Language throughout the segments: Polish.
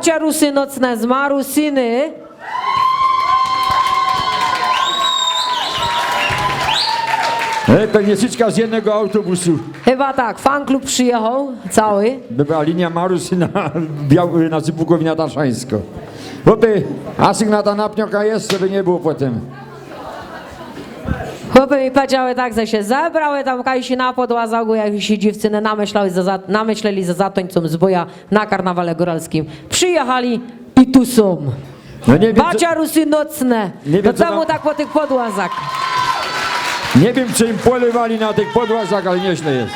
Bacia Rusy nocne z Marusiny. E, Peniesyczka z jednego autobusu. Chyba tak, fan klub przyjechał cały. Była linia Marusy na, na Cypukowina Tarszańsko. Chłopy, asygnata napnioka jest, żeby nie było potem. Chłopy mi powiedziały tak, że się zebrały tam kaj się na podłazagu, jak się dziewczyny namyślały za, namyśleli za zatońcą z boja na karnawale góralskim. Przyjechali i tu są. No nie wiem, Bacia Rusy nocne. Nie wiem, to co czemu tam- tak po tych podłazach? nie wiem, czy im polewali na tych podłazach, ale nieźle jest.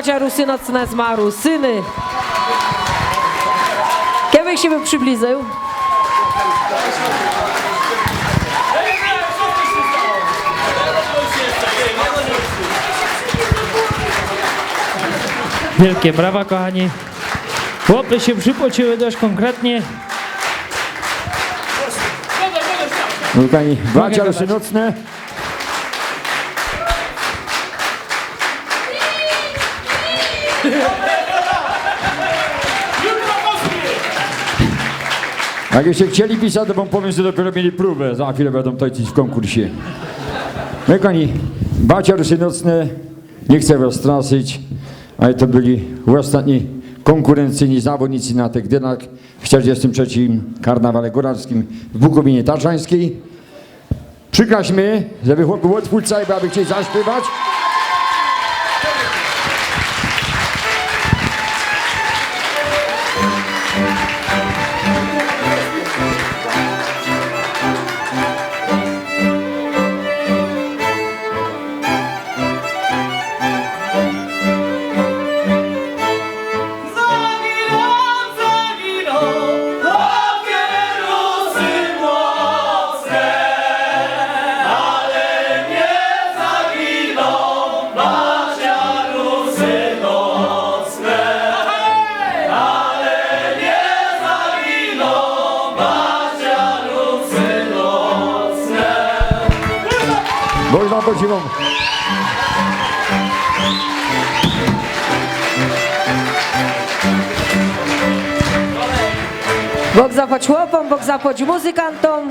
Bacia Rusy nocne zmaru, syny. Kiedy się by przybliżył? Wielkie brawa, kochani. Chłopy się przypociły dość konkretnie. No, kochani, bracia gadać. Jakbyście chcieli pisać, to wam powiem, że dopiero mieli próbę. Za chwilę będą toczyć w konkursie. No i kochani, bracia rusy nocne, nie chcę was straszyć, ale to byli ostatni konkurencyjni zawodnicy na tych dynach w 43. karnawale góralskim w Bukowinie Tatrzańskiej. Przykaźmy, żeby chłop był odpólca i aby chcieli zaśpiewać. Można podziwą. Bóg zapłać chłopom, Bóg zapłać muzykantom.